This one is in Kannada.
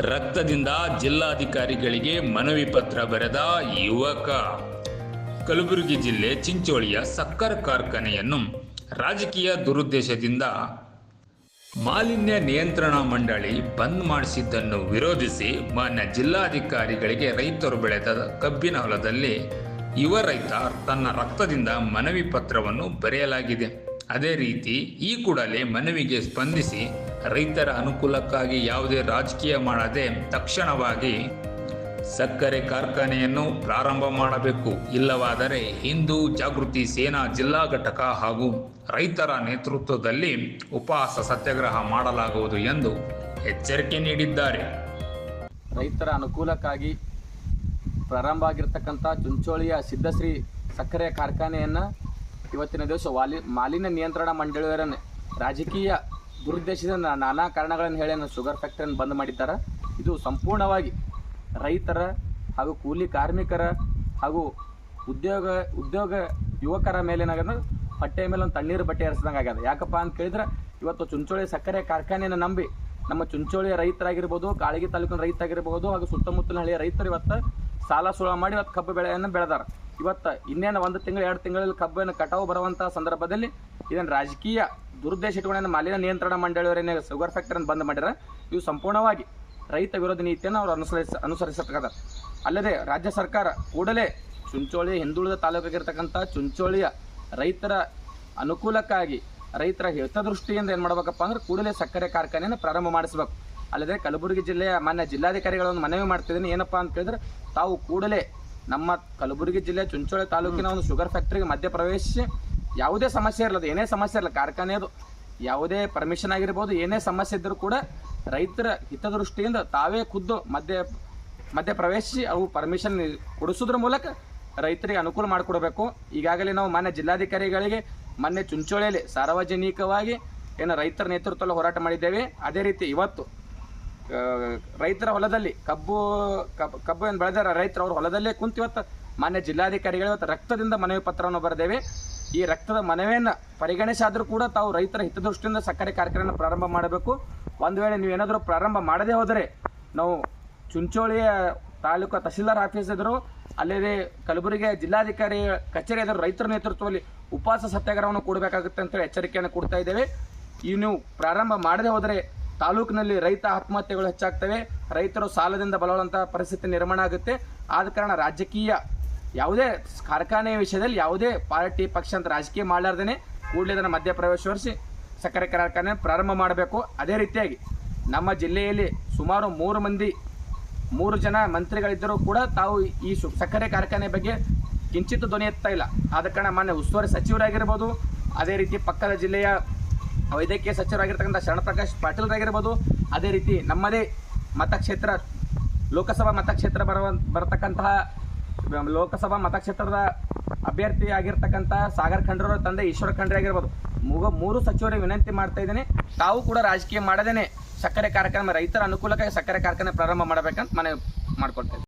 ರಕ್ತದಿಂದ ಜಿಲ್ಲಾಧಿಕಾರಿಗಳಿಗೆ ಮನವಿ ಪತ್ರ ಬರೆದ ಯುವಕ. ಕಲಬುರಗಿ ಜಿಲ್ಲೆ ಚಿಂಚೋಳಿಯ ಸಕ್ಕರೆ ಕಾರ್ಖಾನೆಯನ್ನು ರಾಜಕೀಯ ದುರುದ್ದೇಶದಿಂದ ಮಾಲಿನ್ಯ ನಿಯಂತ್ರಣ ಮಂಡಳಿ ಬಂದ್ ಮಾಡಿಸಿದ್ದನ್ನು ವಿರೋಧಿಸಿ ಮಾನ್ಯ ಜಿಲ್ಲಾಧಿಕಾರಿಗಳಿಗೆ ರೈತರು ಬೆಳೆದ ಕಬ್ಬಿನ ಹೊಲದಲ್ಲಿ ಯುವ ರೈತ ತನ್ನ ರಕ್ತದಿಂದ ಮನವಿ ಪತ್ರವನ್ನು ಬರೆಯಲಾಗಿದೆ. ಅದೇ ರೀತಿ ಈ ಕೂಡಲೇ ಮನವಿಗೆ ಸ್ಪಂದಿಸಿ ರೈತರ ಅನುಕೂಲಕ್ಕಾಗಿ ಯಾವುದೇ ರಾಜಕೀಯ ಮಾಡದೆ ತಕ್ಷಣವಾಗಿ ಸಕ್ಕರೆ ಕಾರ್ಖಾನೆಯನ್ನು ಪ್ರಾರಂಭ ಮಾಡಬೇಕು. ಇಲ್ಲವಾದರೆ ಹಿಂದೂ ಜಾಗೃತಿ ಸೇನಾ ಜಿಲ್ಲಾ ಘಟಕ ಹಾಗೂ ರೈತರ ನೇತೃತ್ವದಲ್ಲಿ ಉಪವಾಸ ಸತ್ಯಾಗ್ರಹ ಮಾಡಲಾಗುವುದು ಎಂದು ಎಚ್ಚರಿಕೆ ನೀಡಿದ್ದಾರೆ. ರೈತರ ಅನುಕೂಲಕ್ಕಾಗಿ ಪ್ರಾರಂಭ ಆಗಿರ್ತಕ್ಕಂಥ ಚುಂಚೋಳಿಯ ಸಿದ್ಧಶ್ರೀ ಸಕ್ಕರೆ ಕಾರ್ಖಾನೆಯನ್ನು ಇವತ್ತಿನ ದಿವಸ ವಾಲಿ, ಮಾಲಿನ್ಯ ನಿಯಂತ್ರಣ ಮಂಡಳಿಯವರನ್ನು ರಾಜಕೀಯ ದುರುದ್ದೇಶದಿಂದ ನಾನಾ ಕಾರಣಗಳನ್ನು ಹೇಳಿ ಶುಗರ್ ಫ್ಯಾಕ್ಟ್ರಿಯನ್ನು ಬಂದ್ ಮಾಡಿದ್ದಾರೆ. ಇದು ಸಂಪೂರ್ಣವಾಗಿ ರೈತರ ಹಾಗೂ ಕೂಲಿ ಕಾರ್ಮಿಕರ ಹಾಗೂ ಉದ್ಯೋಗ ಉದ್ಯೋಗ ಯುವಕರ ಮೇಲೆ ಏನಾಗ್ಯದ ಹೊಟ್ಟೆಯ ಮೇಲೆ ಒಂದು ತಣ್ಣೀರು ಬಟ್ಟೆ ಹರಿಸಿದಂಗೆ ಆಗ್ಯದ. ಯಾಕಪ್ಪ ಅಂತ ಕೇಳಿದ್ರೆ, ಇವತ್ತು ಚುಂಚೋಳಿ ಸಕ್ಕರೆ ಕಾರ್ಖಾನೆಯನ್ನು ನಂಬಿ ನಮ್ಮ ಚುಂಚೋಳಿಯ ರೈತರಾಗಿರ್ಬೋದು, ಕಾಳಗಿ ತಾಲೂಕಿನ ರೈತರಾಗಿರ್ಬೋದು ಹಾಗೂ ಸುತ್ತಮುತ್ತಲಿನ ಹಳ್ಳಿಯ ರೈತರು ಇವತ್ತು ಸಾಲ ಸುಳ ಮಾಡಿ ಇವತ್ತು ಕಬ್ಬು ಬೆಳೆಯನ್ನು ಬೆಳೆದಾರ. ಇವತ್ತು ಇನ್ನೇನು ಒಂದು ತಿಂಗಳು, ಎರಡು ತಿಂಗಳಲ್ಲಿ ಕಬ್ಬನ್ನು ಕಟಾವು ಬರುವಂಥ ಸಂದರ್ಭದಲ್ಲಿ ಇದನ್ನು ರಾಜಕೀಯ ದುರುದ್ದೇಶ ಇಟ್ಕೊಂಡು ಮಾಲಿನ್ಯ ನಿಯಂತ್ರಣ ಮಂಡಳಿಯವರೇನೆ ಶುಗರ್ ಫ್ಯಾಕ್ಟರಿಯನ್ನು ಬಂದ್ ಮಾಡಿದ್ರೆ. ಇವು ಸಂಪೂರ್ಣವಾಗಿ ರೈತ ವಿರೋಧಿ ನೀತಿಯನ್ನು ಅವರು ಅನುಸರಿಸ ಅನುಸರಿಸತಕ್ಕದ ಅಲ್ಲದೆ ರಾಜ್ಯ ಸರ್ಕಾರ ಕೂಡಲೇ ಚುಂಚೋಳಿ, ಹಿಂದುಳಿದ ತಾಲೂಕಾಗಿರ್ತಕ್ಕಂಥ ಚುಂಚೋಳಿಯ ರೈತರ ಅನುಕೂಲಕ್ಕಾಗಿ, ರೈತರ ಹಿತದೃಷ್ಟಿಯಿಂದ ಏನು ಮಾಡಬೇಕಪ್ಪ ಅಂದ್ರೆ ಕೂಡಲೇ ಸಕ್ಕರೆ ಕಾರ್ಖಾನೆಯನ್ನು ಪ್ರಾರಂಭ ಮಾಡಿಸಬೇಕು. ಅಲ್ಲದೆ ಕಲಬುರಗಿ ಜಿಲ್ಲೆಯ ಮಾನ್ಯ ಜಿಲ್ಲಾಧಿಕಾರಿಗಳನ್ನು ಮನವಿ ಮಾಡ್ತಿದ್ದೀನಿ. ಏನಪ್ಪ ಅಂತ ಹೇಳಿದ್ರೆ ತಾವು ಕೂಡಲೇ ನಮ್ಮ ಕಲಬುರಗಿ ಜಿಲ್ಲೆ ಚುಂಚೋಳಿ ತಾಲೂಕಿನ ಒಂದು ಶುಗರ್ ಫ್ಯಾಕ್ಟ್ರಿಗೆ ಮಧ್ಯ ಪ್ರವೇಶಿಸಿ ಯಾವುದೇ ಸಮಸ್ಯೆ ಇರಲ್ಲ ಏನೇ ಸಮಸ್ಯೆ ಇರಲ್ಲ ಕಾರ್ಖಾನೆದು ಯಾವುದೇ ಪರ್ಮಿಷನ್ ಆಗಿರ್ಬೋದು, ಏನೇ ಸಮಸ್ಯೆ ಇದ್ದರೂ ಕೂಡ ರೈತರ ಹಿತದೃಷ್ಟಿಯಿಂದ ತಾವೇ ಖುದ್ದು ಮಧ್ಯ ಮಧ್ಯ ಪ್ರವೇಶಿಸಿ ಅವು ಪರ್ಮಿಷನ್ ಕೊಡಿಸೋದ್ರ ಮೂಲಕ ರೈತರಿಗೆ ಅನುಕೂಲ ಮಾಡಿಕೊಡ್ಬೇಕು. ಈಗಾಗಲೇ ನಾವು ಮಾನ್ಯ ಜಿಲ್ಲಾಧಿಕಾರಿಗಳಿಗೆ ಮೊನ್ನೆ ಚುಂಚೋಳಿಯಲ್ಲಿ ಸಾರ್ವಜನಿಕವಾಗಿ ಏನು ರೈತರ ನೇತೃತ್ವದಲ್ಲಿ ಹೋರಾಟ ಮಾಡಿದ್ದೇವೆ. ಅದೇ ರೀತಿ ಇವತ್ತು ರೈತರ ಹೊಲದಲ್ಲಿ ಕಬ್ಬು ಕಬ್ಬು ಏನು ಬೆಳೆದಾರ ರೈತರು ಅವ್ರ ಹೊಲದಲ್ಲೇ ಕುಂತು ಇವತ್ತು ಮಾನ್ಯ ಜಿಲ್ಲಾಧಿಕಾರಿಗಳು ಇವತ್ತು ರಕ್ತದಿಂದ ಮನವಿ ಪತ್ರವನ್ನು ಬರೆದೇವೆ. ಈ ರಕ್ತದ ಮನವಿಯನ್ನು ಪರಿಗಣಿಸಾದರೂ ಕೂಡ ತಾವು ರೈತರ ಹಿತದೃಷ್ಟಿಯಿಂದ ಸಕ್ಕರೆ ಕಾರ್ಖಾನೆಯನ್ನು ಪ್ರಾರಂಭ ಮಾಡಬೇಕು. ಒಂದು ವೇಳೆ ನೀವು ಏನಾದರೂ ಪ್ರಾರಂಭ ಮಾಡದೇ ಹೋದರೆ ನಾವು ಚುಂಚೋಳಿಯ ತಾಲೂಕು ತಹಸೀಲ್ದಾರ್ ಆಫೀಸ್ ಎದುರು, ಅಲ್ಲದೆ ಕಲಬುರಗಿ ಜಿಲ್ಲಾಧಿಕಾರಿ ಕಚೇರಿ ಎದುರು ರೈತರ ನೇತೃತ್ವದಲ್ಲಿ ಉಪವಾಸ ಸತ್ಯಾಗ್ರಹವನ್ನು ಕೊಡಬೇಕಾಗುತ್ತೆ ಅಂತೇಳಿ ಎಚ್ಚರಿಕೆಯನ್ನು ಕೊಡ್ತಾ ಇದ್ದೇವೆ. ಈ ನೀವು ಪ್ರಾರಂಭ ಮಾಡದೇ ಹೋದರೆ ತಾಲೂಕಿನಲ್ಲಿ ರೈತ ಆತ್ಮಹತ್ಯೆಗಳು ಹೆಚ್ಚಾಗ್ತವೆ. ರೈತರು ಸಾಲದಿಂದ ಬಲವಂತಹ ಪರಿಸ್ಥಿತಿ ನಿರ್ಮಾಣ ಆಗುತ್ತೆ. ಆದ ಕಾರಣ ರಾಜಕೀಯ ಯಾವುದೇ ಕಾರ್ಖಾನೆಯ ವಿಷಯದಲ್ಲಿ ಯಾವುದೇ ಪಾರ್ಟಿ ಪಕ್ಷ ಅಂತ ರಾಜಕೀಯ ಮಾಡಲಾರ್ದೇ ಕೂಡಲೇ ಅದನ್ನು ಮಧ್ಯಪ್ರವೇಶವರಿಸಿ ಸಕ್ಕರೆ ಕಾರ್ಖಾನೆ ಪ್ರಾರಂಭ ಮಾಡಬೇಕು. ಅದೇ ರೀತಿಯಾಗಿ ನಮ್ಮ ಜಿಲ್ಲೆಯಲ್ಲಿ ಸುಮಾರು ಮೂರು ಮಂದಿ, ಮೂರು ಜನ ಮಂತ್ರಿಗಳಿದ್ದರೂ ಕೂಡ ತಾವು ಈ ಸಕ್ಕರೆ ಕಾರ್ಖಾನೆ ಬಗ್ಗೆ ಕಿಂಚಿತ್ತು ಧ್ವನಿ ಎತ್ತಾ ಇಲ್ಲ. ಆದ ಕಾರಣ ಮಾನ್ಯ ಉಸ್ತುವಾರಿ ಸಚಿವರಾಗಿರ್ಬೋದು, ಅದೇ ರೀತಿ ಪಕ್ಕದ ಜಿಲ್ಲೆಯ ವೈದ್ಯಕೀಯ ಸಚಿವರಾಗಿರ್ತಕ್ಕಂಥ ಶರಣಪ್ರಕಾಶ್ ಪಾಟೀಲ್ರಾಗಿರ್ಬೋದು ಅದೇ ರೀತಿ ನಮ್ಮದೇ ಮತಕ್ಷೇತ್ರ, ಲೋಕಸಭಾ ಮತಕ್ಷೇತ್ರ ಬರುವ, ಬರತಕ್ಕಂತಹ ಲೋಕಸಭಾ ಮತಕ್ಷೇತ್ರದ ಅಭ್ಯರ್ಥಿ ಆಗಿರ್ತಕ್ಕಂಥ ಸಾಗರ್ ಖಂಡ್ರವರ ತಂದೆ ಈಶ್ವರ ಖಂಡ್ರೆ ಆಗಿರ್ಬೋದು. ಮೂಗ, ಮೂರು ಸಚಿವರಿಗೆ ವಿನಂತಿ ಮಾಡ್ತಾ ಇದ್ದೇನೆ. ತಾವು ಕೂಡ ರಾಜಕೀಯ ಮಾಡದೇನೆ. ಸಕ್ಕರೆ ಕಾರ್ಯಕ್ರಮ ರೈತರ ಅನುಕೂಲಕ್ಕಾಗಿ ಸಕ್ಕರೆ ಕಾರ್ಖಾನೆ ಪ್ರಾರಂಭ ಮಾಡಬೇಕಂತ ಮನೆ ಮಾಡ್ಕೊಳ್ತೇವೆ